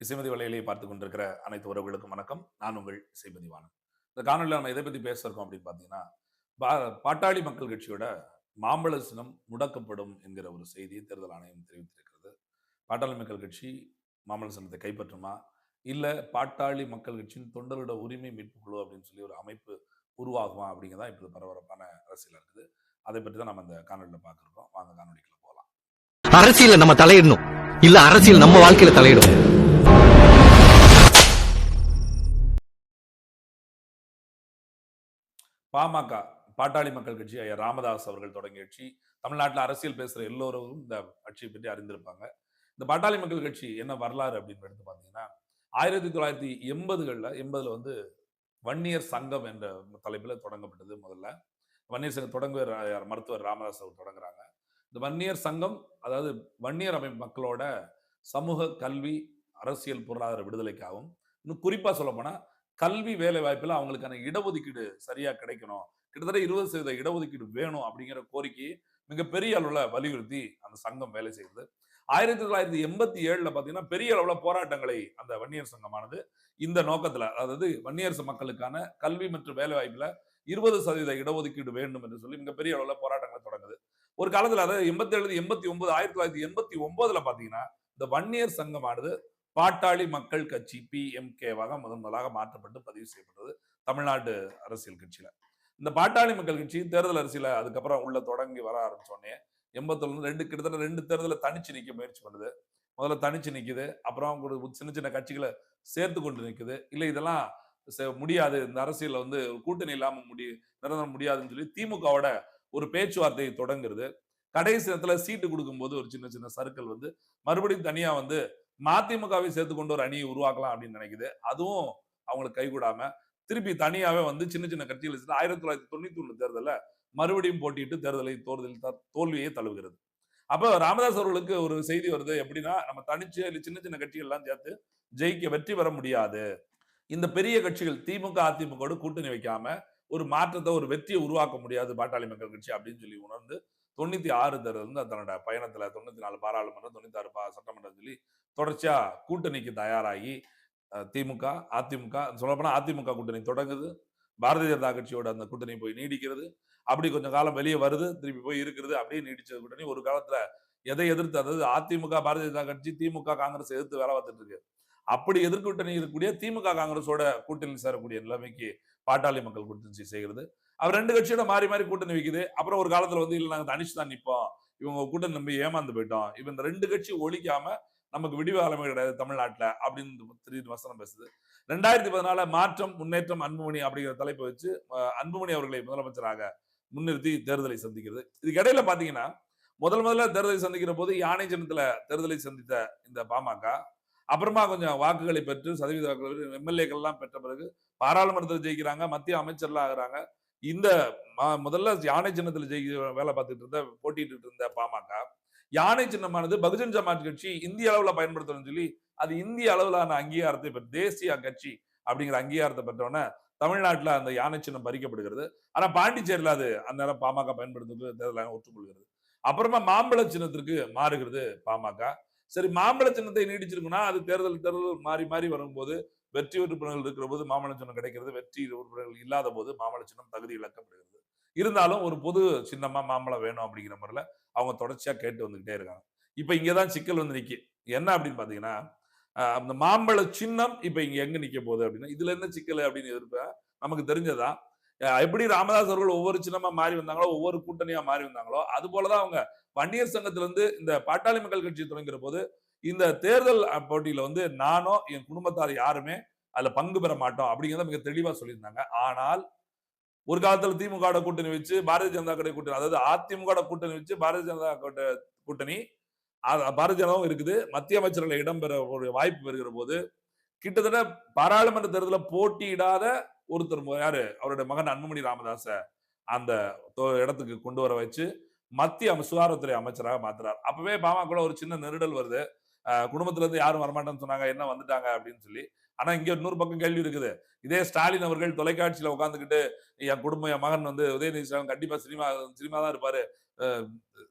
இசைமதி வலையிலேயே பார்த்து கொண்டிருக்கிற அனைத்து உறவுகளுக்கும் வணக்கம். நான் உங்கள் இசைமதிவானன் இந்த காணொலியில் நம்ம எதை பத்தி பேசுறோம் அப்படின்னு பார்த்தீங்கன்னா பா- பாட்டாளி மக்கள் கட்சியோட மாம்பழ சினம் முடக்கப்படும் என்கிற ஒரு செய்தியை தேர்தல் ஆணையம் தெரிவித்திருக்கிறது. பாட்டாளி மக்கள் கட்சி மாம்பழ சினத்தை கைப்பற்றுமா? இல்லை பாட்டாளி மக்கள் கட்சியின் தொண்டரோட உரிமை மீட்பு குழு அப்படின்னு சொல்லி ஒரு அமைப்பு உருவாகுமா? அப்படிங்கிறதா இப்போது பரபரப்பான அரசியல் இருக்குது. அதை பற்றி தான் நம்ம இந்த காணொலியில் பார்க்குறோம். வாங்க காணொலிக்குள்ள போகலாம். அரசியலில் நம்ம தலையிடணும். இல்ல அரசியல் நம்ம வாழ்க்கையில தலையிடும். பாமக பாட்டாளி மக்கள் கட்சி ஐயா ராமதாஸ் அவர்கள் தொடங்கிய கட்சி தமிழ்நாட்டில் அரசியல் பேசுகிற எல்லோரும் இந்த கட்சியை பற்றி அறிந்திருப்பாங்க. இந்த பாட்டாளி மக்கள் கட்சி என்ன வரலாறு அப்படின்னு எடுத்து பார்த்தீங்கன்னா ஆயிரத்தி தொள்ளாயிரத்தி எண்பதுகளில் எண்பதில் வந்து வன்னியர் சங்கம் என்ற தலைப்பில் தொடங்கப்பட்டது முதல்ல. வன்னியர் சங்கம் தொடங்குவர் மருத்துவர் ராமதாஸ் அவர் தொடங்குறாங்க. இந்த வன்னியர் சங்கம் அதாவது வன்னியர் அமைப்பு மக்களோட சமூக கல்வி அரசியல் பொருளாதார விடுதலைக்காகவும் இன்னும் குறிப்பாக சொல்ல கல்வி வேலை வாய்ப்பில் அவங்களுக்கான இடஒதுக்கீடு சரியா கிடைக்கணும். கிட்டத்தட்ட இருபது சதவீத இடஒதுக்கீடு வேணும் அப்படிங்கிற கோரிக்கையை மிகப்பெரிய அளவில் வலியுறுத்தி அந்த சங்கம் வேலை செய்யுது ஆயிரத்தி தொள்ளாயிரத்தி எண்பத்தி ஏழுல பாத்தீங்கன்னா பெரிய அளவுல போராட்டங்களை அந்த வன்னியர் சங்கமானது இந்த நோக்கத்துல அதாவது வன்னியர் மக்களுக்கான கல்வி மற்றும் வேலைவாய்ப்புல இருபது சதவீத இடஒதுக்கீடு வேண்டும் என்று சொல்லி மிகப்பெரிய அளவுல போராட்டங்களை தொடங்குது. ஒரு காலத்துல அதாவது எண்பத்தி ஏழு எண்பத்தி ஒன்பது ஆயிரத்தி தொள்ளாயிரத்தி எண்பத்தி ஒன்பதுல பாத்தீங்கன்னா இந்த வன்னியர் சங்கமானது பாட்டாளி மக்கள் கட்சி பிஎம்கேவாக முதன் முதலாக மாற்றப்பட்டு பதிவு செய்யப்பட்டது தமிழ்நாடு அரசியல் கட்சியில. இந்த பாட்டாளி மக்கள் கட்சி தேர்தல் அரசியல அதுக்கப்புறம் உள்ள தொடங்கி வர ஆரம்பிச்சோடனே எண்பத்தொன்னு ரெண்டு கிட்டத்தட்ட ரெண்டு தேர்தலில் தனிச்சு நிற்க முயற்சி பண்ணுது. முதல்ல தனிச்சு நிற்குது அப்புறம் ஒரு சின்ன சின்ன கட்சிகளை சேர்த்து கொண்டு நிற்குது இல்லை இதெல்லாம் முடியாது. இந்த அரசியலில் வந்து கூட்டணி இல்லாமல் முடி நிரந்தரம் முடியாதுன்னு சொல்லி திமுகவோட ஒரு பேச்சுவார்த்தை தொடங்குறது. கடைசி நேரத்தில் சீட்டு கொடுக்கும்போது ஒரு சின்ன சின்ன சர்க்கிள் வந்து மறுபடியும் தனியாக வந்து மதிமுகவை சேர்த்து கொண்டு ஒரு அணியை உருவாக்கலாம் அப்படின்னு நினைக்குது. அதுவும் அவங்களுக்கு கைகூடாம திருப்பி தனியாவே வந்து சின்ன சின்ன கட்சிகள் ஆயிரத்தி தொள்ளாயிரத்தி தொண்ணூத்தி ஒண்ணு தேர்தலில் மறுபடியும் போட்டியிட்டு தேர்தலை தோர்தலில் தோல்வியை தழுவுகிறது. அப்ப ராமதாஸ் அவர்களுக்கு ஒரு செய்தி வருது எப்படின்னா நம்ம தனிச்சு சின்ன சின்ன கட்சிகள் எல்லாம் சேர்த்து ஜெயிக்க வெற்றி பெற முடியாது. இந்த பெரிய கட்சிகள் திமுக அதிமுக கூட்டணி வைக்காம ஒரு மாற்றத்தை ஒரு வெற்றியை உருவாக்க முடியாது பாட்டாளி மக்கள் கட்சி அப்படின்னு சொல்லி உணர்ந்து தொண்ணூத்தி ஆறு தேர்தல் வந்து தன்னோட பயணத்துல தொண்ணூத்தி நாலு பாராளுமன்றம் தொண்ணூத்தி ஆறு பா- சட்டமன்றம் சொல்லி தொடர்ச்சியா கூட்டணிக்கு தயாராகி திமுக அதிமுக சொல்லப்போனா அதிமுக கூட்டணி தொடங்குது. பாரதிய ஜனதா கட்சியோட அந்த கூட்டணி போய் நீடிக்கிறது. அப்படி கொஞ்சம் காலம் வெளியே வருது திருப்பி போய் இருக்கிறது அப்படியே நீடிச்ச கூட்டணி. ஒரு காலத்துல எதை எதிர்த்து அதாவது அதிமுக பாரதிய ஜனதா கட்சி திமுக காங்கிரஸ் எதிர்த்து வேலை பார்த்துட்டு இருக்கு. அப்படி எதிர்கூட்டணி இருக்கக்கூடிய திமுக காங்கிரஸோட கூட்டணி சேரக்கூடிய நிலைமைக்கு பாட்டாளி மக்கள் கூட்டணி செய்கிறது. அவர் ரெண்டு கட்சியோட மாறி மாறி கூட்டணி வைக்குது. அப்புறம் ஒரு காலத்துல வந்து இல்ல நாங்க தனிச்சு தான் நிப்போம். இவங்க கூட்டணி நம்பி ஏமாந்து போயிட்டோம். இவன் இந்த ரெண்டு கட்சி ஒழிக்காம நமக்கு விடிவு காலமே கிடையாது தமிழ்நாட்டுல அப்படின்னு திடீர்னு வசனம் பேசுது. ரெண்டாயிரத்தி பதினால மாற்றம் முன்னேற்றம் அன்புமணி அப்படிங்கிற தலைப்பை வச்சு அன்புமணி அவர்களை முதலமைச்சராக முன்னிறுத்தி தேர்தலை சந்திக்கிறது. இதுக்கு இடையில பாத்தீங்கன்னா முதல் முதல்ல தேர்தலை சந்திக்கிற போது யானை ஜனத்துல தேர்தலை சந்தித்த இந்த பாமக அப்புறமா கொஞ்சம் வாக்குகளை பெற்று சதவீத வாக்குகள் எம்எல்ஏக்கள் எல்லாம் பெற்ற பிறகு பாராளுமன்றத்தில் ஜெயிக்கிறாங்க மத்திய அமைச்சர்லாம் ஆகுறாங்க. இந்த முதல்ல யானை சின்னத்தில் ஜெயி வேலை பார்த்துட்டு இருந்த போட்டிட்டு இருந்த பாமக யானை சின்னமானது பகுஜன் சமாஜ் கட்சி இந்திய அளவில் பயன்படுத்தணும்னு சொல்லி அது இந்திய அளவிலான அங்கீகாரத்தை பெற்ற தேசிய கட்சி அப்படிங்கிற அங்கீகாரத்தை பெற்றோன்னே தமிழ்நாட்டில் அந்த யானை சின்னம் பறிக்கப்படுகிறது. ஆனால் பாண்டிச்சேரியில் அது அந்நேரம் பாமக பயன்படுத்துறது தேர்தல் ஒற்றுக்கொள்கிறது அப்புறமா மாம்பழ சின்னத்திற்கு மாறுகிறது பாமக. சரி மாம்பழ சின்னத்தை நீடிச்சிருக்குன்னா அது தேர்தல் தேர்தல் மாறி மாறி வரும்போது வெற்றி உறுப்பினர்கள் இருக்கிற போது மாம்பழ சின்னம் கிடைக்கிறது. வெற்றி உறுப்பினர்கள் இல்லாத போது மாம்பழ சின்னம் தகுதி இழக்கப்படுகிறது. இருந்தாலும் ஒரு பொது சின்னமா மாம்பழம் வேணும் அப்படிங்கிற முறையில அவங்க தொடர்ச்சியா கேட்டு வந்துகிட்டே இருக்காங்க. இப்ப இங்கதான் சிக்கல் வந்து நிக்கி. என்ன அப்படின்னு பாத்தீங்கன்னா ஆஹ் அந்த மாம்பழ சின்னம் இப்ப இங்க எங்க நிக்க போகுது அப்படின்னா இதுல என்ன சிக்கல் அப்படின்னு எதிர்ப்பேன் நமக்கு தெரிஞ்சதா அஹ் எப்படி ராமதாஸ் அவர்கள் ஒவ்வொரு சின்னமா மாறி வந்தாங்களோ ஒவ்வொரு கூட்டணியா மாறி வந்தாங்களோ அது போலதான் அவங்க வன்னியர் சங்கத்துல இருந்து இந்த பாட்டாளி மக்கள் கட்சி தொடங்குற போது இந்த தேர்தல் போட்டியில வந்து நானோ என் குடும்பத்தார் யாருமே அதுல பங்கு பெற மாட்டோம் அப்படிங்கிறத மிக தெளிவா சொல்லியிருந்தாங்க. ஆனால் ஒரு காலத்துல திமுக கூட்டணி வச்சு பாரதிய ஜனதா கட்சி கூட்டணி அதாவது அதிமுக கூட்டணி வச்சு பாரதிய ஜனதா கூட்ட- கூட்டணி பாரதிய ஜனதாவும் இருக்குது. மத்திய அமைச்சர்கள் இடம்பெற வாய்ப்பு பெறுகிற போது கிட்டத்தட்ட பாராளுமன்ற தேர்தலில் போட்டியிடாத ஒருத்தர் யாரு? அவருடைய மகன் அன்புமணி ராமதாச அந்த தொ- இடத்துக்கு கொண்டு வர வச்சு மத்திய சுகாதாரத்துறை அமைச்சராக மாத்துறாரு. அப்பவே பாமக ஒரு சின்ன நெருடல் வருது. குடும்பத்திலேருந்து இருந்து யாரும் வரமாட்டேன்னு சொன்னாங்க என்ன வந்துட்டாங்க அப்படின்னு சொல்லி. ஆனா இங்கே இன்னொரு பக்கம் கேள்வி இருக்குது. இதே ஸ்டாலின் அவர்கள் தொலைக்காட்சியில உட்காந்துக்கிட்டு என் குடும்பம் என் மகன் வந்து உதயநிதி ஸ்டாலின் கண்டிப்பா சினிமா சினிமா தான் இருப்பாரு. அஹ்,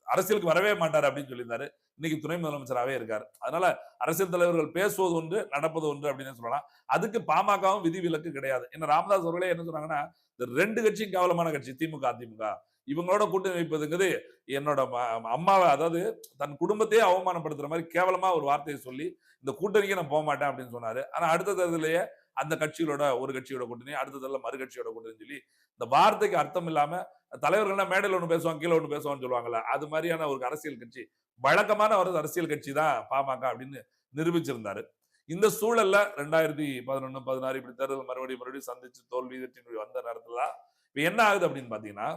அரசியலுக்கு வரவே மாட்டார் அப்படின்னு சொல்லியிருந்தாரு. இன்னைக்கு துணை முதலமைச்சராகவே இருக்கார். அதனால அரசியல் தலைவர்கள் பேசுவது ஒன்று நடப்பது ஒன்று அப்படின்னு சொல்லலாம். அதுக்கு பாமகவும் விதிவிலக்கு கிடையாது. என்ன ராமதாஸ் அவர்களே என்ன சொன்னாங்கன்னா இந்த ரெண்டு கட்சியும் கேவலமான கட்சி திமுக அதிமுக. இவங்களோட கூட்டணி வைப்பதுங்கிறது என்னோட ம- அம்மாவை அதாவது தன் குடும்பத்தையே அவமானப்படுத்துற மாதிரி கேவலமா ஒரு வார்த்தையை சொல்லி இந்த கூட்டணிக்கு நான் போக மாட்டேன் அப்படின்னு சொன்னாரு. ஆனா அடுத்த தேர்தலையே அந்த கட்சிகளோட ஒரு கட்சியோட கூட்டணி அடுத்த தேர்தலில் மறு கட்சியோட கூட்டணி சொல்லி இந்த வார்த்தைக்கு அர்த்தம் இல்லாம தலைவர்கள்லாம் மேடையில் ஒன்று பேசுவாங்க கீழே ஒன்று பேசுவான்னு சொல்லுவாங்கல்ல அது மாதிரியான ஒரு அரசியல் கட்சி வழக்கமான ஒரு அரசியல் கட்சி தான் பாமக அப்படின்னு நிரூபிச்சிருந்தாரு. இந்த சூழல்ல ரெண்டாயிரத்தி பதினொன்னு பதினாறு இப்படி தேர்தல் மறுபடியும் மறுபடியும் சந்திச்சு தோல்வி வெற்றி வந்த நேரத்துல தான் இப்ப என்ன ஆகுது அப்படின்னு பாத்தீங்கன்னா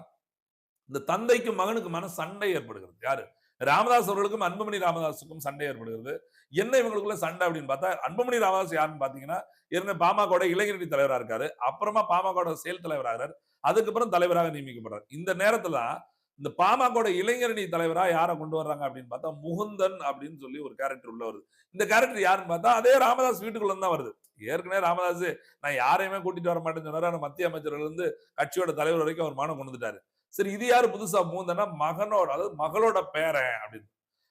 இந்த தந்தைக்கும் மகனுக்குமான சண்டை ஏற்படுகிறது. யாரு? ராமதாஸ் அவர்களுக்கும் அன்புமணி ராமதாஸுக்கும் சண்டை ஏற்படுகிறது. என்ன இவங்களுக்குள்ள சண்டை அப்படின்னு பார்த்தா அன்புமணி ராமதாஸ் யாருன்னு பாத்தீங்கன்னா இருந்த பாமகோட இளைஞரணி தலைவராக இருக்காரு. அப்புறமா பாமகோட செயல் தலைவராகிறார். அதுக்கப்புறம் தலைவராக நியமிக்கப்படுறார். இந்த நேரத்துல இந்த பாமகோட இளைஞரணி தலைவரா யாரை கொண்டு வர்றாங்க அப்படின்னு பார்த்தா முகுந்தன் அப்படின்னு சொல்லி ஒரு கேரக்டர் உள்ள வருது. இந்த கேரக்டர் யாருன்னு பார்த்தா அதே ராமதாஸ் வீட்டுக்குள்ள தான் வருது. ஏற்கனவே ராமதாஸ் நான் யாரையுமே கூட்டிட்டு வர மாட்டேன்னு சொன்னாரு. மத்திய அமைச்சர்கள் இருந்து கட்சியோட தலைவர் வரைக்கும் அவர் மனம் கொண்டு வந்துட்டாரு. சரி இது யாரு புதுசா மூந்தனா மகனோட அதாவது மகளோட பேரன் அப்படின்னு.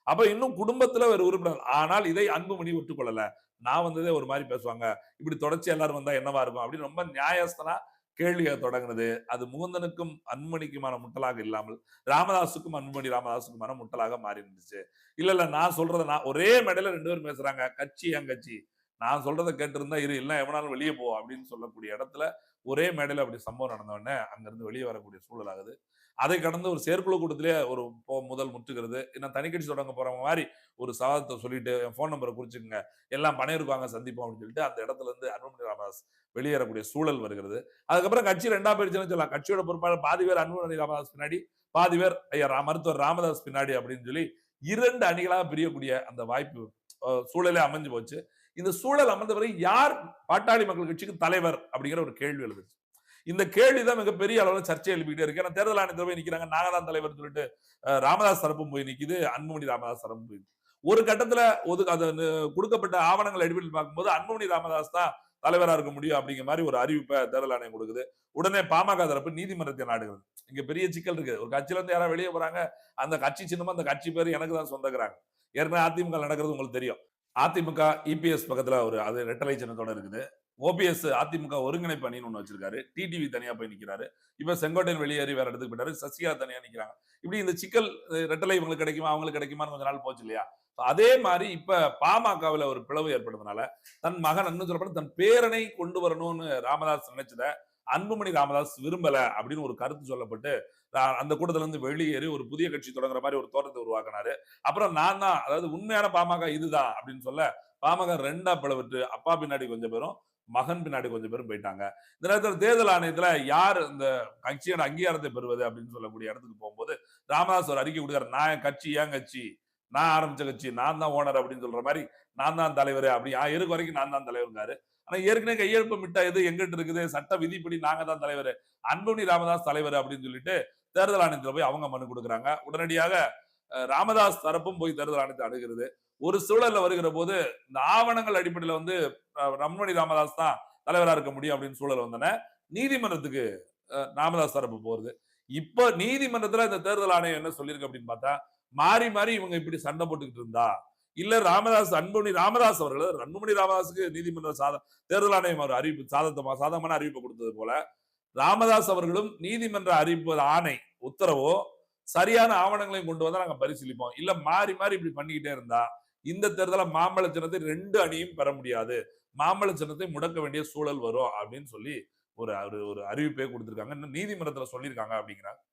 அப்ப இன்னும் குடும்பத்துல ஒரு உறுப்பினர் ஆனால் இதை அன்புமணி ஒட்டுக்கொள்ளல நான் வந்ததே ஒரு மாதிரி பேசுவாங்க. இப்படி தொடர்ச்சி எல்லாரும் வந்தா என்னவா இருக்கும் அப்படின்னு ரொம்ப நியாயஸ்தனா கேள்வியை தொடங்குனது. அது முகுந்தனுக்கும் அன்புமணிக்குமான முட்டலாக இல்லாமல் ராமதாஸுக்கும் அன்புமணி ராமதாஸுக்குமான முட்டலாக மாறி இருந்துச்சு இல்ல இல்ல நான் சொல்றத நான் ஒரே மேடையில ரெண்டு பேரும் பேசுறாங்க. கட்சி என் கட்சி. நான் சொல்றதை கேட்டிருந்தா இரு இல்லை எவனாலும் வெளியே போ அப்படின்னு சொல்லக்கூடிய இடத்துல ஒரே மேடையில் அப்படி சம்பவம் நடந்த அங்கேருந்து வெளியே வரக்கூடிய சூழல் ஆகுது. அதை கடந்து ஒரு செயற்குழு கூட்டத்திலே ஒரு முதல் முற்றுகிறது. இன்னும் தனிக்கட்சி தொடங்க போகிற மாதிரி ஒரு சவாதத்தை சொல்லிட்டு என் ஃபோன் நம்பரை குறிச்சுக்கோங்க. எல்லாம் பணையருக்கு வாங்க சந்திப்போம் அப்படின்னு சொல்லிட்டு அந்த இடத்துல இருந்து அன்புமணி ராமதாஸ் வெளியேறக்கூடிய சூழல் வருகிறது. அதுக்கப்புறம் கட்சி ரெண்டா போயிடுச்சுன்னு சொல்லலாம். கட்சியோட பொறுப்பாளர் பாதி பேர் அன்புமணி ராமதாஸ் பின்னாடி பாதி பேர் ஐயா ரா- மருத்துவர் ராமதாஸ் பின்னாடி அப்படின்னு சொல்லி இரண்டு அணிகளாக பிரியக்கூடிய அந்த வாய்ப்பு சூழலே அமைஞ்சு போச்சு. இந்த சூழல் அமர்ந்த பிறகு யார் பாட்டாளி மக்கள் கட்சிக்கு தலைவர் அப்படிங்கிற ஒரு கேள்வி எழுதுச்சு இந்த கேள்வி தான் மிகப்பெரிய அளவில் சர்ச்சை எழுப்பிக்கிட்டே இருக்கு. ஏன்னா தேர்தல் ஆணையத்தில் போய் நிக்கிறாங்க. நாகதான் தலைவர் சொல்லிட்டு ராமதாஸ் தரப்பும் போய் நிக்குது. அன்புமணி ராமதாஸ் தரப்பும் போய் ஒரு கட்டத்துல ஒதுக்கு அது கொடுக்கப்பட்ட ஆவணங்கள் அடிப்படையில் பார்க்கும்போது அன்புமணி ராமதாஸ் தான் தலைவரா இருக்க முடியும் அப்படிங்கிற மாதிரி ஒரு அறிவிப்பை தேர்தல் ஆணையம் கொடுக்குது. உடனே பாமக தரப்பு நீதிமன்றத்தை நாடுகிறது. இங்க பெரிய சிக்கல் இருக்கு. ஒரு கட்சியில இருந்து யாராவது வெளியே போறாங்க. அந்த கட்சி சின்னமா அந்த கட்சி பேர் எனக்கு தான் சொந்தக்கிறாங்க ஏற்கனவே அதிமுக நடக்கிறது உங்களுக்கு தெரியும். அதிமுக இபிஎஸ் பக்கத்துல ஒரு அது ரெட்டலை சின்னத்தோட இருக்குது. ஓபிஎஸ் அதிமுக ஒருங்கிணைப்பு அணின்னு ஒன்று வச்சிருக்காரு. டிடிவி தனியா போய் நிக்கிறாரு. இப்ப செங்கோட்டையன் வெளியேறி வேற இடத்துக்கு போயிட்டாரு. சசிகலா தனியா நிற்கிறாங்க இப்படி இந்த சிக்கல் ரெட்டலை இவங்களுக்கு கிடைக்குமா? அவங்களுக்கு கிடைக்குமான்னு கொஞ்ச நாள் போச்சு இல்லையா? அதே மாதிரி இப்ப பாமகவுல ஒரு பிளவு ஏற்படுறதுனால தன் மகன் இன்னும் தன் பேரனை கொண்டு வரணும்னு ராமதாஸ் நினைச்சத அன்புமணி ராமதாஸ் விரும்பல அப்படின்னு ஒரு கருத்து சொல்லப்பட்டு அந்த கூட்டத்துல இருந்து வெளியேறி ஒரு புதிய கட்சி தொடங்குற மாதிரி ஒரு தோற்றத்தை உருவாக்குனாரு. அப்புறம் நான் தான் அதாவது உண்மையான பாமக இதுதான் அப்படின்னு சொல்ல பாமக ரெண்டா பிளவிட்டு அப்பா பின்னாடி கொஞ்சம் பேரும் மகன் பின்னாடி கொஞ்சம் பேரும் போயிட்டாங்க. இந்த நேரத்தில் தேர்தல் ஆணையத்துல யார் இந்த கட்சியோட அங்கீகாரத்தை பெறுவது அப்படின்னு சொல்லக்கூடிய இடத்துக்கு போகும்போது ராமதாஸ் ஒரு அறிக்கை கொடுக்குறாரு நான் என் கட்சி ஏன் கட்சி நான் ஆரம்பிச்ச கட்சி நான் தான் ஓனர் அப்படின்னு சொல்ற மாதிரி நான் தான் தலைவர் அப்படி ஆ, இருக்க வரைக்கும் நான் தான் தலைவருங்காரு ஆனா ஏற்கனவே கையெழுப்பு மிட்டாயது எங்கிட்ட இருக்குது? சட்ட விதிப்படி நாங்க தான் தலைவர். அன்புமணி ராமதாஸ் தலைவர் அப்படின்னு சொல்லிட்டு தேர்தல் ஆணையத்தில் போய் அவங்க மனு கொடுக்குறாங்க. உடனடியாக ராமதாஸ் தரப்பும் போய் தேர்தல் ஆணையத்தை அணுகிறது. ஒரு சூழல்ல வருகிற போது இந்த ஆவணங்கள் அடிப்படையில வந்து ரம்மணி ராமதாஸ் தான் தலைவரா இருக்க முடியும் அப்படின்னு சூழல் வந்தன நீதிமன்றத்துக்கு ராமதாஸ் தரப்பு போறது. இப்ப நீதிமன்றத்துல இந்த தேர்தல் ஆணையம் என்ன சொல்லியிருக்கு அப்படின்னு பார்த்தா மாறி மாறி இவங்க இப்படி சண்டை போட்டுக்கிட்டு இருந்தா இல்ல ராமதாஸ் அன்புமணி ராமதாஸ் அவர்கள் அன்புமணி ராமதாஸுக்கு நீதிமன்ற சாத தேர்தல் ஆணையம் ஒரு அறிவிப்பு சாதகமா சாதகமான அறிவிப்பு கொடுத்தது போல ராமதாஸ் அவர்களும் நீதிமன்ற அறிவிப்பு ஆணை உத்தரவோ சரியான ஆவணங்களையும் கொண்டு வந்தா நாங்க பரிசீலிப்போம். இல்ல மாறி மாறி இப்படி பண்ணிக்கிட்டே இருந்தா இந்த தேர்தல மாம்பழ சின்னத்தை ரெண்டு அணியும் பெற முடியாது. மாம்பழ சின்னத்தை முடக்க வேண்டிய சூழல் வரும் அப்படின்னு சொல்லி ஒரு ஒரு- அறிவிப்பே கொடுத்துருக்காங்க. நீதிமன்றத்துல சொல்லியிருக்காங்க அப்படிங்கிறாங்க.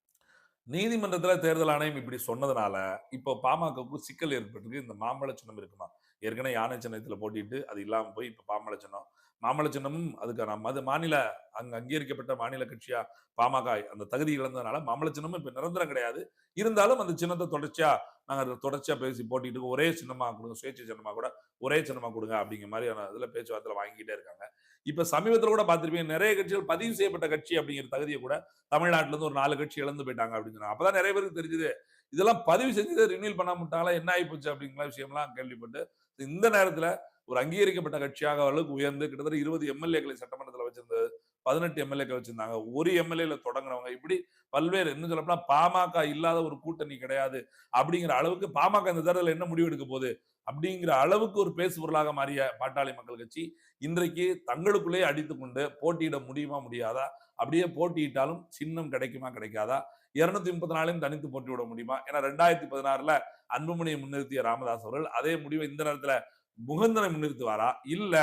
நீதிமன்றத்தில் தேர்தல் ஆணையம் இப்படி சொன்னதுனால இப்போ பாமகவுக்கு சிக்கல் ஏற்பட்டிருக்கு. இந்த மாம்பழ சின்னம் இருக்குமா? ஏற்கனவே யானை சின்னத்தில் போட்டிட்டு அது இல்லாமல் போய் இப்போ பாம்பழ சின்னம் மாமல்ல சின்னமும் அதுக்கான மது மாநில அங்க அங்கீகரிக்கப்பட்ட மாநில கட்சியா பாமக அந்த தகுதி இழந்ததுனால மாமல்லச்சின்னமும் சின்னமும் இப்ப நிரந்தரம் கிடையாது. இருந்தாலும் அந்த சின்னத்தை தொடர்ச்சியா நாங்க அதை தொடர்ச்சியா பேசி போட்டிட்டு ஒரே சின்னமா கொடுங்க சுயேட்சை சின்னமா கூட ஒரே சின்னமா கொடுங்க அப்படிங்கிற மாதிரியான இதுல பேச்சுவார்த்தை வாங்கிக்கிட்டே இருக்காங்க. இப்ப சமீபத்தில் கூட பார்த்துருப்பீங்க நிறைய கட்சிகள் பதிவு செய்யப்பட்ட கட்சி அப்படிங்கிற தகுதியை கூட தமிழ்நாட்டில இருந்து ஒரு நாலு கட்சி இழந்து போயிட்டாங்க அப்படின்னு சொன்னாங்க. அப்பதான் நிறைய பேருக்கு தெரிஞ்சது இதெல்லாம் பதிவு செஞ்சு ரினியூல் பண்ண முட்டாங்களா என்ன ஆகி போச்சு அப்படிங்கிற விஷயம்லாம் கேள்விப்பட்டு இந்த நேரத்துல ஒரு அங்கீகரிக்கப்பட்ட கட்சியாக அளவுக்கு உயர்ந்து கிட்டத்தட்ட இருபது எம்எல்ஏக்களை சட்டமன்றத்தில் வச்சிருந்தது பதினெட்டு எம்எல்ஏக்கள் வச்சிருந்தாங்க. ஒரு எம்எல்ஏல தொடங்குனவங்க இப்படி பல்வேறு என்ன சொல்லப்போனா பாமக இல்லாத ஒரு கூட்டணி கிடையாது. அப்படிங்கிற அளவுக்கு பாமக இந்த தேர்தலில் என்ன முடிவு எடுக்க போகுது? அப்படிங்கிற அளவுக்கு ஒரு பேசு பொருளாக மாறிய பாட்டாளி மக்கள் கட்சி இன்றைக்கு தங்களுக்குள்ளேயே அடித்துக்கொண்டு போட்டியிட முடியுமா முடியாதா? அப்படியே போட்டியிட்டாலும் சின்னம் கிடைக்குமா கிடைக்காதா? இருநூத்தி முப்பத்தி நாலையும் தனித்து போட்டியிட முடியுமா? ஏன்னா ரெண்டாயிரத்தி பதினாறுல அன்புமணியை முன்னிறுத்திய ராமதாஸ் அவர்கள் அதே முடிவை இந்த நேரத்துல முகந்தனை முன்னிறுத்துவாரா? இல்ல.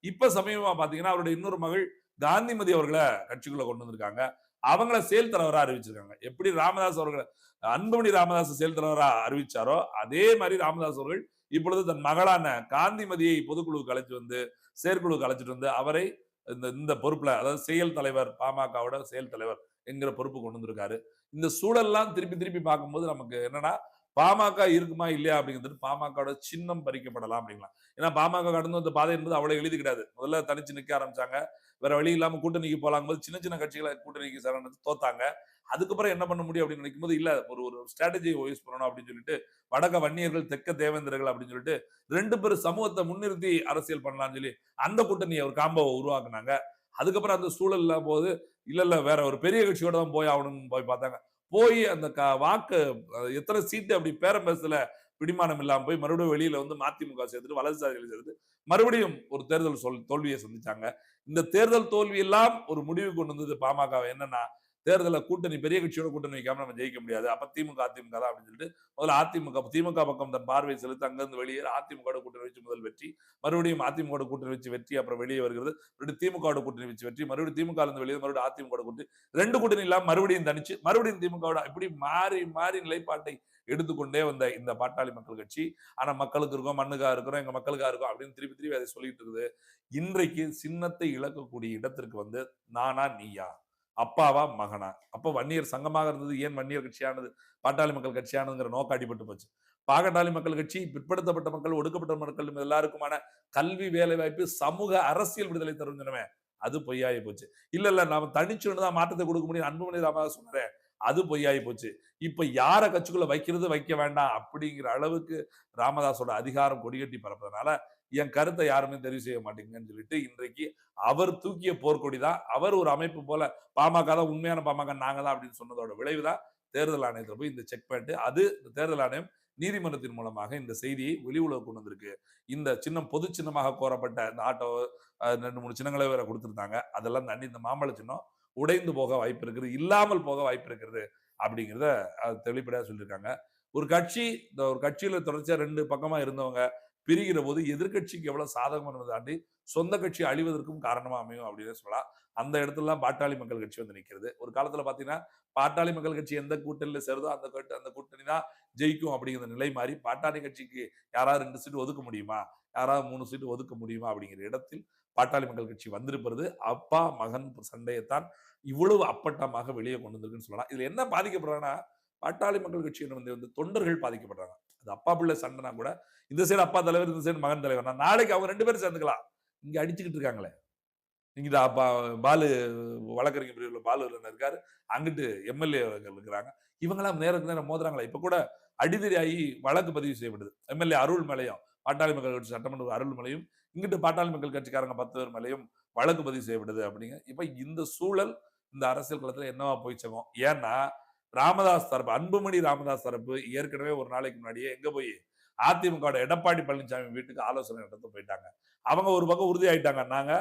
இப்ப சமீபமா பாத்தீங்கன்னா அவருடைய இன்னொரு மகள் காந்திமதி அவர்களை கட்சிக்குள்ள கொண்டு வந்திருக்காங்க. அவங்கள செயல் தலைவரா அறிவிச்சிருக்காங்க. எப்படி ராமதாஸ் அவர்களை அன்புமணி ராமதாஸ் செயல் தலைவரா அறிவிச்சாரோ அதே மாதிரி ராமதாஸ் அவர்கள் இப்பொழுது தன் மகளான காந்திமதியை பொதுக்குழுவுக்கு அழைச்சிட்டு வந்து செயற்குழுவுக்கு அழைச்சிட்டு வந்து அவரை இந்த இந்த பொறுப்புல அதாவது செயல் தலைவர் பாமகவோட செயல் தலைவர் என்கிற பொறுப்பு கொண்டு வந்திருக்காரு. இந்த சூழல்லாம் திருப்பி திருப்பி பார்க்கும்போது நமக்கு என்னன்னா பாமக இருக்குமா இல்லையா அப்படிங்கிறது பாமகவோட சின்னம் பறிக்கப்படலாம் அப்படிங்களா ஏன்னா பாமக கடந்து வந்த பாதை என்பது அவ்வளவு எளிது கிடையாது முதல்ல தனிச்சு நிக்க ஆரம்பிச்சாங்க. வேற வழி இல்லாம கூட்டணிக்கு போலாம் போது சின்ன சின்ன கட்சிகளை கூட்டணிக்கு சரணத்து தோத்தாங்க. அதுக்கப்புறம் என்ன பண்ண முடியும் அப்படின்னு நினைக்கும் போது இல்ல ஒரு ஒரு ஸ்ட்ராட்டஜி யூஸ் பண்ணணும் அப்படின்னு சொல்லிட்டு வடக்க வன்னியர்கள் தெற்க தேவேந்திரர்கள் அப்படின்னு சொல்லிட்டு ரெண்டு பேரும் சமூகத்தை முன்னிறுத்தி அரசியல் பண்ணலாம்னு சொல்லி அந்த கூட்டணியை ஒரு காம்போவை உருவாக்குனாங்க. அதுக்கப்புறம் அந்த சூழல்ல போது இல்ல இல்ல வேற ஒரு பெரிய கட்சியோட தான் போய் ஆகணும்னு போய் பார்த்தாங்க. போய் அந்த க- வாக்கு எத்தனை சீட்டு அப்படி பேரம்பேசல பிடிமானம் இல்லாம போய் மறுபடியும் வெளியில வந்து மதிமுக சேர்த்துட்டு வலதுசாரிகள் சேர்த்து மறுபடியும் ஒரு தேர்தல் சொல் தோல்வியை சந்திச்சாங்க. இந்த தேர்தல் தோல்வி எல்லாம் ஒரு முடிவு கொண்டு வந்தது பாமக என்னன்னா தேர்தல கூட்டணி பெரிய கட்சியோட கூட்டணி வைக்காம நம்ம ஜெயிக்க முடியாது. அப்ப திமுக அதிமுக தான் அப்படின்னு சொல்லிட்டு முதல்ல அதிமுக திமுக பக்கம் தன் பார்வை செலுத்தி அங்கிருந்து வெளியே அதிமுக கூட்டணி வச்சு முதல் வெற்றி மறுபடியும் அதிமுக கூட்டணி வச்சு வெற்றி அப்புறம் வெளியே வருகிறது. மறுபடியும் திமுக கூட்டணி வச்சு வெற்றி மறுபடியும் திமுக இருந்து வெளியே மறுபடியும் அதிமுக கூட்டணி. ரெண்டு கூட்டணி இல்லாம மறுபடியும் தனிச்சு மறுபடியும் திமுக இப்படி மாறி மாறி நிலைப்பாட்டை எடுத்துக்கொண்டே வந்த இந்த பாட்டாளி மக்கள் கட்சி. ஆனா மக்களுக்கு இருக்கோம் மண்ணுக்கா இருக்கிறோம் எங்க மக்களுக்கா இருக்கும் அப்படின்னு திருப்பி திருப்பி அதை சொல்லிட்டு இருக்குது. இன்றைக்கு சின்னத்தை இழக்கக்கூடிய இடத்திற்கு வந்து நானா நீயா? அப்பாவா மகனா? அப்போ வன்னியர் சங்கமாக இருந்தது. ஏன் வன்னியர் கட்சியானது? பாட்டாளி மக்கள் கட்சியானதுங்கிற நோக்க அடிபட்டு போச்சு. பாகட்டாளி மக்கள் கட்சி பிற்படுத்தப்பட்ட மக்கள் ஒடுக்கப்பட்ட மக்கள் இது எல்லாருக்குமான கல்வி வேலை வாய்ப்பு சமூக அரசியல் விடுதலை தரும் அது பொய்யாகி போச்சு. இல்ல இல்ல நாம தனிச்சு தான் மாற்றத்தை கொடுக்க முடியும். அன்புமணி ராமதாஸ் சொன்னாரே அது பொய்யாகி போச்சு. இப்போ யாரை கட்சிக்குள்ள வைக்கிறது வைக்க வேண்டாம் அப்படிங்கிற அளவுக்கு ராமதாஸோட அதிகாரம் கொடிகட்டி பரப்பதுனால என் கருத்தை யாருமே தெரிவு செய்ய மாட்டேங்குன்னு சொல்லிட்டு இன்றைக்கு அவர் தூக்கிய போர்க்கொடி தான். அவர் ஒரு அமைப்பு போல பாமக தான் உண்மையான பாமக நாங்க தான் அப்படின்னு சொன்னதோட விளைவுதான் தேர்தல் ஆணையத்தில் போய் இந்த செக் பண்ணிட்டு அது இந்த தேர்தல் ஆணையம் நீதிமன்றத்தின் மூலமாக இந்த செய்தியை வெளி உலக கொண்டு வந்திருக்கு. இந்த சின்னம் பொது சின்னமாக கோரப்பட்ட இந்த ஆட்டோ ரெண்டு மூணு சின்னங்களே வேற கொடுத்துருந்தாங்க. அதெல்லாம் தண்ணி இந்த மாம்பழ சின்னம் உடைந்து போக வாய்ப்பு இருக்குது இல்லாமல் போக வாய்ப்பு இருக்கிறது அப்படிங்கிறத அது தெளிப்படையா சொல்லியிருக்காங்க. ஒரு கட்சி இந்த ஒரு கட்சியில தொடர்ச்சியா ரெண்டு பக்கமா இருந்தவங்க பிரிகிற போது எதிர்க்கட்சிக்கு எவ்வளவு சாதகம் என்பதை தாண்டி சொந்த கட்சி அழிவதற்கும் காரணமா அமையும் அப்படின்னு சொல்லலாம். அந்த இடத்துல பாட்டாளி மக்கள் கட்சி வந்து நிக்கிறது. ஒரு காலத்துல பாத்தீங்கன்னா பாட்டாளி மக்கள் கட்சி எந்த கூட்டணியில சேருதோ அந்த கூட்ட- அந்த கூட்டணி தான் ஜெயிக்கும் அப்படிங்கிற நிலை மாறி பாட்டாளி கட்சிக்கு யாராவது ரெண்டு சீட்டு ஒதுக்க முடியுமா? யாராவது மூணு சீட்டு ஒதுக்க முடியுமா அப்படிங்கிற இடத்தில் பாட்டாளி மக்கள் கட்சி வந்திருப்பது அப்பா மகன் சண்டையைத்தான் இவ்வளவு அப்பட்டமாக வெளியே கொண்டு வந்திருக்குன்னு சொல்லலாம். இதுல என்ன பாதிக்கப்படுறாங்கன்னா பாட்டாளி மக்கள் கட்சி வந்து வந்து தொண்டர்கள் பாதிக்கப்படுறாங்க. அது அப்பா பிள்ளை சண்டைனா கூட இந்த சைடு அப்பா தலைவர் இந்த சைடு மகன் தலைவர். நாளைக்கு அவங்க ரெண்டு பேரும் சேர்ந்துக்கலாம். இங்க அடிச்சுக்கிட்டு இருக்காங்களே. இங்க அப்பா பாலு வழக்கறிஞர் பிரிவுல பாலு இருக்காரு. அங்கிட்டு எம்எல்ஏ இருக்கிறாங்க. இவங்கெல்லாம் நேருக்கு நேரம் மோதுறாங்களா. இப்ப கூட அடிதடி ஆகி வழக்கு பதிவு செய்யப்படுது. எம்எல்ஏ அருள் மேலையும் பாட்டாளி மக்கள் கட்சி சட்டமன்ற அருள்மலையும் இங்கிட்டு பாட்டாளி மக்கள் கட்சிக்காரங்க பத்து பேர் மேலையும் வழக்கு பதிவு செய்யப்படுது அப்படிங்க. இப்போ இந்த சூழல் இந்த அரசியல் களத்தில் என்னவா போயிச்சோம் ஏன்னா ராமதாஸ் தரப்பு அன்புமணி ராமதாஸ் தரப்பு ஏற்கனவே ஒரு நாளைக்கு முன்னாடியே எங்க போய்? அதிமுக எடப்பாடி பழனிசாமி வீட்டுக்கு ஆலோசனை நடத்த போயிட்டாங்க. அவங்க ஒரு பக்கம் உறுதி ஆயிட்டாங்க நாங்க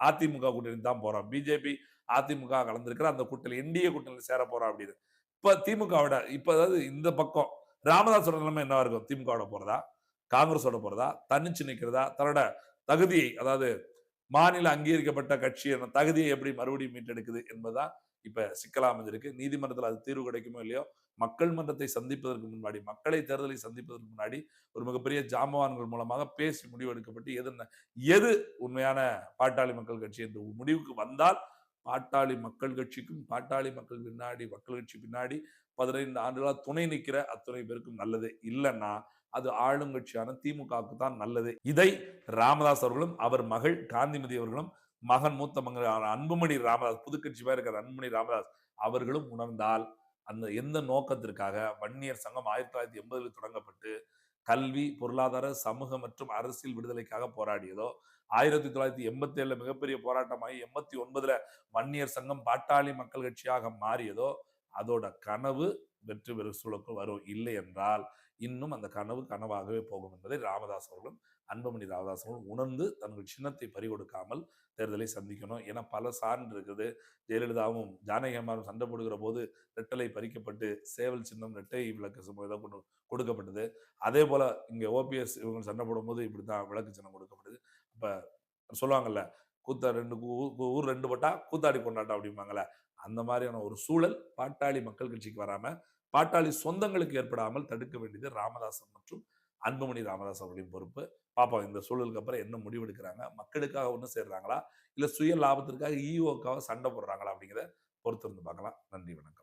அதிமுக கூட்டணி தான் போறோம். பிஜேபி அதிமுக கலந்துருக்கிற அந்த கூட்டணி என்டிஏ கூட்டணியில் சேர போறோம் அப்படின்னு. இப்ப திமுகவோட இப்ப அதாவது இந்த பக்கம் ராமதாஸோட நிலைமை என்னவா இருக்கும்? திமுகவோட போறதா? காங்கிரஸோட போறதா? தனிச்சு நிற்கிறதா தன்னோட தகுதியை அதாவது மாநில அங்கீகரிக்கப்பட்ட கட்சி என்ற தகுதியை எப்படி மறுபடியும் மீட்டெடுக்குது என்பதுதான் இப்ப சிக்கலா அமைஞ்சிருக்கு. நீதிமன்றத்தில் அது தீர்வு கிடைக்குமோ இல்லையோ மக்கள் மன்றத்தை சந்திப்பதற்கு முன்னாடி மக்களை தேர்தலை சந்திப்பதற்கு முன்னாடி ஒரு மிகப்பெரிய ஜாமவான்கள் மூலமாக பேசி முடிவெடுக்கப்பட்டு எது எது உண்மையான பாட்டாளி மக்கள் கட்சி என்ற முடிவுக்கு வந்தால் பாட்டாளி மக்கள் கட்சிக்கும் பாட்டாளி மக்கள் பின்னாடி மக்கள் கட்சி பின்னாடி பதினைந்து ஆண்டுகளாக துணை நிற்கிற அத்துணை பேருக்கும் நல்லது. இல்லைன்னா அது ஆளுங்கட்சியான திமுகவுக்கு தான் நல்லது. இதை ராமதாஸ் அவர்களும் அவர் மகள் காந்திமதி அவர்களும் மகன் மூத்த மகன் அன்புமணி ராமதாஸ் புதுக்கட்சி பேர் இருக்கிற அன்புமணி ராமதாஸ் அவர்களும் உணர்ந்தால் அந்த எந்த நோக்கத்திற்காக வன்னியர் சங்கம் ஆயிரத்தி தொள்ளாயிரத்தி எண்பதில் தொடங்கப்பட்டு கல்வி பொருளாதார சமூக மற்றும் அரசியல் விடுதலைக்காக போராடியதோ ஆயிரத்தி தொள்ளாயிரத்தி எண்பத்தி ஏழுல மிகப்பெரிய போராட்டமாகி எண்பத்தி ஒன்பதுல வன்னியர் சங்கம் பாட்டாளி மக்கள் கட்சியாக மாறியதோ அதோட கனவு வெற்றி பெறு சூழலுக்கு வரும். இல்லை என்றால் இன்னும் அந்த கனவு கனவாகவே போகும் என்பதை ராமதாஸ் அவர்களும் அன்புமணி ராமதாஸ் அவர்களும் உணர்ந்து தங்கள் சின்னத்தை பறிகொடுக்காமல் தேர்தலை சந்திக்கணும். என பல சான்று இருக்குது. ஜெயலலிதாவும் ஜானகி சண்டை போடுகிற போது ரெட்டலை பறிக்கப்பட்டு சேவல் சின்னம் ரெட்டை விளக்கு சின்னம் ஏதோ கொண்டு கொடுக்கப்பட்டது. அதே போல இங்கே ஓபிஎஸ் இவங்க சண்டை போடும்போது இப்படித்தான் விளக்கு சின்னம் கொடுக்கப்படுது இப்போ சொல்லுவாங்கல்ல கூத்தா ரெண்டு ஊர் ரெண்டு பட்டா கூத்தாடி கொண்டாட்டம் அப்படிம்பாங்கல்ல. அந்த மாதிரியான ஒரு சூழல் பாட்டாளி மக்கள் கட்சிக்கு வராமல் பாட்டாளி சொந்தங்களுக்கு ஏற்படாமல் தடுக்க வேண்டியது ராமதாசன் மற்றும் அன்புமணி ராமதாஸ் அவர்களின் பொறுப்பு. பாப்போம் இந்த சூழலுக்கு அப்புறம் என்ன முடிவெடுக்கிறாங்க மக்களுக்காக ஒன்று சேர்றாங்களா? இல்லை சுய லாபத்திற்காக ஈஓக்காக சண்டை போடுறாங்களா? அப்படிங்கிறத பொறுத்திருந்து பார்க்கலாம். நன்றி வணக்கம்.